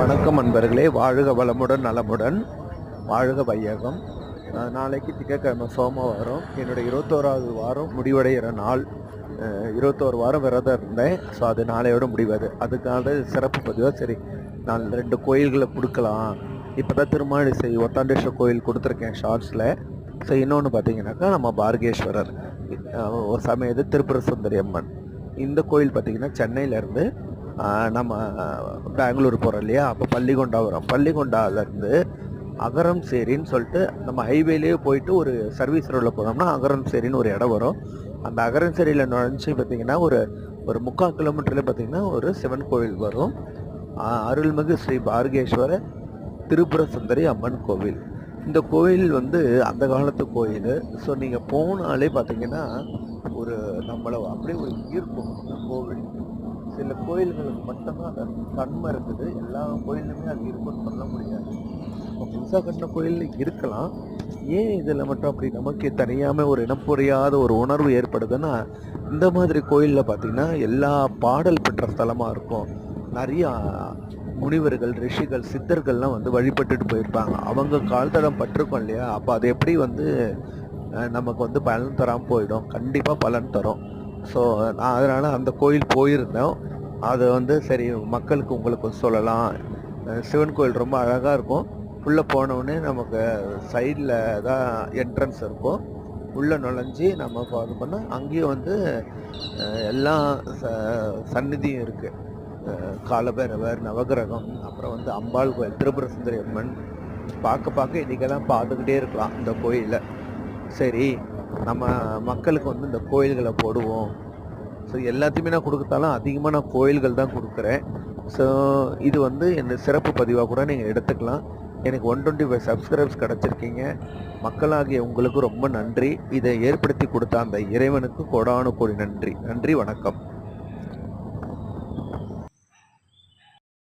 வணக்கம் அன்பர்களே. வாழ்க வளமுடன் நலமுடன். வாழ்க வையகம். நாளைக்கு நாளைக்கு திங்கட்கிழமை சோமவாரம். என்னுடைய இருபத்தோராவது வாரம் முடிவடைகிற நாள். இருபத்தோரு வாரம் விரதம் இருந்தேன். ஸோ அது நாளையோட முடிவது. அதுக்கான சிறப்பு பதிவாக சரி நான் ரெண்டு கோயில்களை கொடுக்கலாம். இப்போ தான் திருமாலிசை ஒத்தாண்டேஸ்வரர் கோயில் கொடுத்துருக்கேன் ஷார்ட்ஸில். ஸோ இன்னொன்று பார்த்தீங்கன்னாக்கா நம்ம பார்கேஸ்வரர். ஒரு சமயத்து திருப்புர சுந்தரி அம்மன். இந்த கோயில் பார்த்திங்கன்னா சென்னையிலேருந்து நம்ம பெங்களூர் போகிறோம் இல்லையா? அப்போ பள்ளிகொண்டாபுரம். பள்ளிகொண்டாவிலேருந்து அகரம் சேரின்னு சொல்லிட்டு நம்ம ஹைவேலேயே போயிட்டு ஒரு சர்வீஸ் ரோடில் போனோம்னா அகரம் சேரின்னு ஒரு இடம் வரும். அந்த அகரம் சேரியில் நுழைஞ்சு பார்த்தீங்கன்னா ஒரு ஒரு முக்கால் கிலோமீட்டரில் பார்த்தீங்கன்னா ஒரு சிவன் கோவில் வரும். அருள்மிகு ஸ்ரீ பார்கேஸ்வர திருப்புர சுந்தரி அம்மன் கோவில். இந்த கோயில் வந்து அந்த காலத்து கோயில். ஸோ நீங்கள் போனாலே பார்த்தீங்கன்னா ஒரு நம்மளை அப்படியே ஒரு ஈர்க்கும் இந்த கோவில். சில கோயில்களுக்கு மட்டும்தான் அந்த தன்மை இருக்குது. எல்லா கோயிலுமே அது இருக்குன்னு சொல்ல முடியாது. இப்போ புதுசாக கட்டின கோயில் இருக்கலாம். ஏன் இதில் மட்டும் அப்படி நமக்கு தனியாமல் ஒரு இனம் புரியாத ஒரு உணர்வு ஏற்படுதுன்னா இந்த மாதிரி கோயிலில் பார்த்தீங்கன்னா எல்லா பாடல் பெற்ற ஸ்தலமாக இருக்கும். நிறையா முனிவர்கள் ரிஷிகள் சித்தர்கள்லாம் வந்து வழிபட்டுட்டு போயிருப்பாங்க. அவங்க கால்தடம் பட்டிருக்கோம் இல்லையா? அப்போ அது எப்படி வந்து நமக்கு வந்து பலன் தராமல் போயிடும்? கண்டிப்பாக பலன் தரும். ஸோ நான் அதனால் அந்த கோயில் போயிருந்தோம் அது வந்து சரி மக்களுக்கு உங்களுக்கு சொல்லலாம். சிவன் கோயில் ரொம்ப அழகாக இருக்கும். உள்ளே போனவுடனே நமக்கு சைடில் தான் என்ட்ரன்ஸ் இருக்கும். உள்ளே நுழைஞ்சி நம்ம இது பண்ணால் அங்கேயும் வந்து எல்லா ச சந்நிதியும் இருக்குது காலபைரவர் நவகிரகம் அப்புறம் வந்து அம்பாள் கோயில் திருபுர சுந்தரி அம்மன். பார்க்க பார்க்க இன்றைக்கெல்லாம் பார்த்துக்கிட்டே இருக்கலாம் இந்த கோயிலை. சரி நம்ம மக்களுக்கு வந்து இந்த கோயில்களை போடுவோம். ஸோ எல்லாத்தையுமே நான் கொடுக்கத்தாலும் அதிகமாக நான் கோயில்கள் தான் கொடுக்குறேன். ஸோ இது வந்து இந்த சிறப்பு பதிவாக கூட நீங்கள் எடுத்துக்கலாம். எனக்கு ஒன் டுவெண்ட்டி ஃபைவ் சப்ஸ்கிரைப்ஸ் கிடச்சிருக்கீங்க. மக்களாகிய உங்களுக்கு ரொம்ப நன்றி. இதை ஏற்படுத்தி கொடுத்த அந்த இறைவனுக்கு கொடானு கோடி நன்றி. நன்றி வணக்கம்.